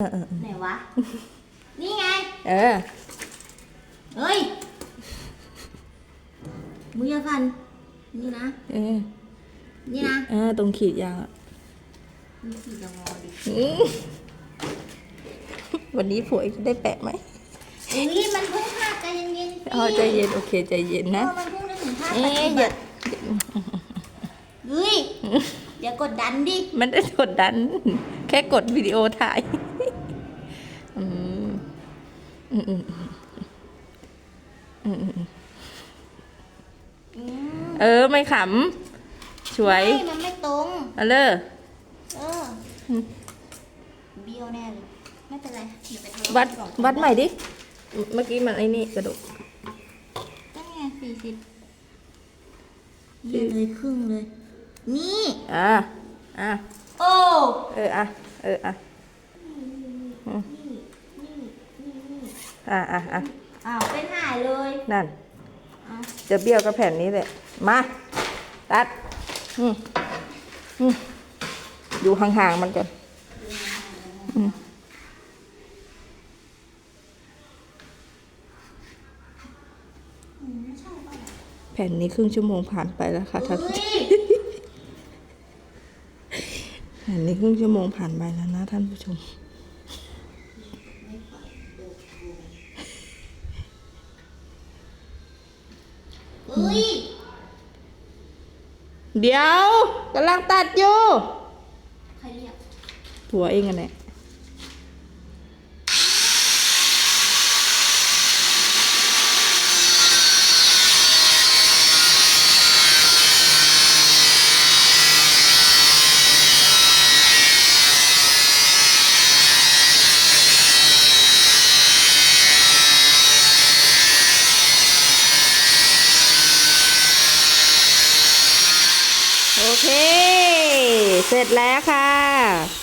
เออเออไหนวะ นี่ไง เออ เฮ้ยมืออยาฟัน นี่นะ เออนี่นะเออตรงขีดยาวอะนี่สีจะงอดิอืมวันนี้ผัวได้แปะไหมอุ้ยมันเพิ่งพลาดใจเย็นๆสิอ๋อใจเย็น โอเค ใจเย็นเอนะอมันเพิ่งได้ถึงพลาดเอ๊ะปฏิอย่าบัติเฮ้ยอย่ากดดันดิ มันได้กดดัน แค่กดวิดีโอถ่ายอืม อืมอืมอืมอืมอืมอืมเออไม่ขำช่วยไม่มันไม่ตรงเอาเลย เอออืมเบี้ยวแน่เลย ไม่เป็นไรเดี๋ยวไปทะเลาะวัดกันก่อนวัดใหม่ดิ เมื่อกี้มันไอ้นี่กระดกนั่นไงสี่สิบเยี่ยเลยครึ่งเลย นี่ อ่าอ่าโอ้ เอออะเอออะอืม อ่าอะอะอ้าวเป็นหายเลยนั่น อ้าวจะเบี้ยวกับแผ่นนี้แหละมา ตัดอืมอืมอยู่ห่างๆมันก่อนอืมอืมไม่ใช่ป่ะแผ่นนี้ครึ่งชั่วโมงผ่านไปแล้วค่ะท่านเฮ้ยแผ่นนี้ครึ่งชั่วโมงผ่านไปแล้วนะท่านผู้ชม เฮ้ยเดี๋ยวกำลังตัดอยู่ ใครเรียกผัวเองกันแหละ โอเค เสร็จแล้วค่ะ